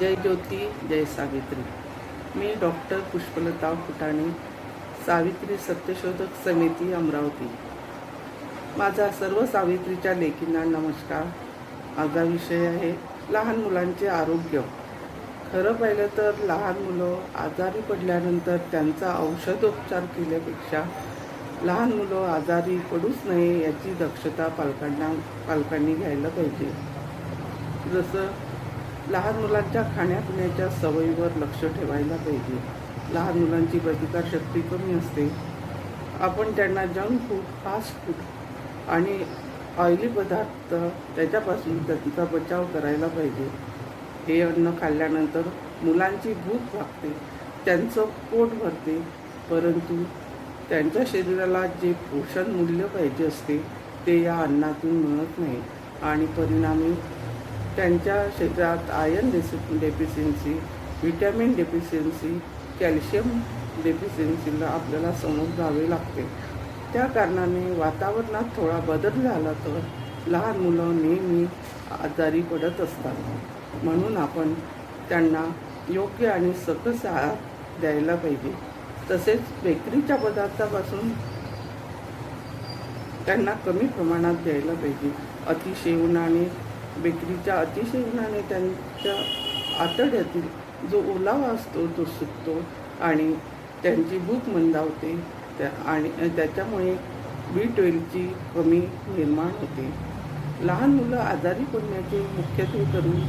जय ज्योती जय सावित्री. मी डॉक्टर पुष्पलता फुटाणे सावित्री सत्यशोधक समिती अमरावती. माझा सर्व सावित्रीच्या लेखींना नमस्कार. माझा विषय आहे लहान मुलांचे आरोग्य. खरं पाहिलं तर लहान मुलं आजारी पडल्यानंतर त्यांचा औषधोपचार केल्यापेक्षा लहान मुलं आजारी पडूच नये याची दक्षता पालकांना पालकांनी घ्यायला पाहिजे. जसं लहान मुलांच्या खाण्यापिण्याच्या सवयीवर लक्ष ठेवायला पाहिजे. लहान मुलांची प्रतिकारशक्ती कमी असते. आपण त्यांना जंक फूड फास्ट फूड आणि ऑइली पदार्थ त्याच्यापासून गतीचा बचाव करायला पाहिजे. हे अन्न खाल्ल्यानंतर मुलांची भूक लागते त्यांचं पोट भरते परंतु त्यांच्या शरीराला जे पोषण मूल्य पाहिजे असते ते या अन्नातून मिळत नाही आणि परिणामी त्यांच्या शरीरात आयर्न डेसि डेफिशियन्सी व्हिटॅमिन डेफिशियन्सी कॅल्शियम डेफिशियन्सीला आपल्याला समोर जावे लागते. त्या कारणाने वातावरणात थोडा बदल झाला तर लहान मुलं नेहमी आजारी पडत असतात. म्हणून आपण त्यांना योग्य आणि सकस आहार द्यायला पाहिजे. तसेच बेकरीच्या पदार्थापासून त्यांना कमी प्रमाणात द्यायला पाहिजे. अतिशेवणाने बेकरीच्या अतिशेवणाने त्यांच्या आतड्यातील जो ओलावा असतो तो सुटतो आणि त्यांची भूक मंदावते. त्या आणि त्याच्यामुळे बी ट्वेल्वची कमी निर्माण होते. लहान मुलं आजारी पडण्याचे मुख्यत्वे करून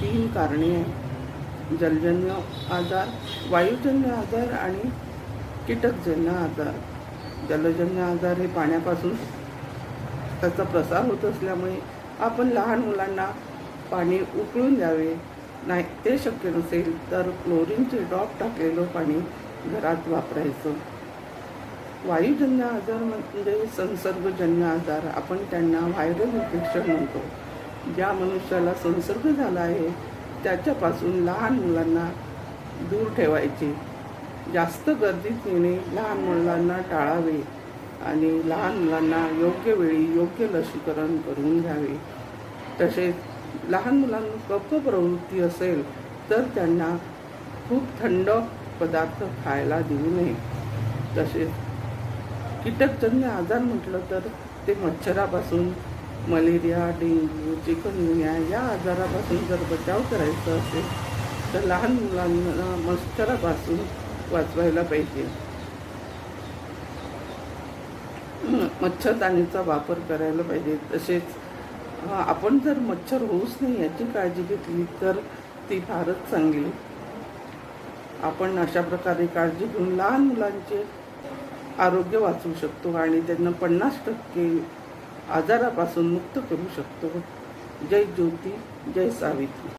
तीन कारणे आहेत. जलजन्य आजार वायुजन्य आजार आणि कीटकजन्य आजार. जलजन्य आजार हे पाण्यापासून त्याचा प्रसार होत असल्यामुळे आपण लहान मुलांना पाणी उकळून द्यावे. नाही ते शक्य नसेल तर क्लोरीनचे ड्रॉप टाकलेलं पाणी घरात वापरायचं. वायुजन्य आजार म्हणजे संसर्गजन्य आजार. आपण त्यांना व्हायरल इन्फेक्शन म्हणतो. ज्या मनुष्याला संसर्ग झाला आहे त्याच्यापासून लहान मुलांना दूर ठेवायचे. जास्त गर्दीत येणे लहान मुलांना टाळावे. आणि लहान मुलांना योग्य वेळी योग्य लसीकरण करून घ्यावे. तसेच लहान मुलांना कफ प्रवृत्ती असेल तर त्यांना खूप थंड पदार्थ खायला देऊ नये. तसेच कीटकजन्य आजार म्हटलं तर ते मच्छरापासून मलेरिया डेंग्यू चिकनगुन्या या आजारापासून जर बचाव करायचा असेल तर लहान मुलांना मच्छरापासून वाचवायला पाहिजे. मच्छरदाणीचा वापर करायला पाहिजे. तसेच आपण जर मच्छर होऊच नाही याची काळजी घेतली तर ती फारच चांगली. आपण अशा प्रकारे काळजी घेऊन लहान मुलांचे आरोग्य वाचवू शकतो आणि त्यांना पन्नास टक्के आजारापासून मुक्त करू शकतो. जय ज्योती जय सावित्री.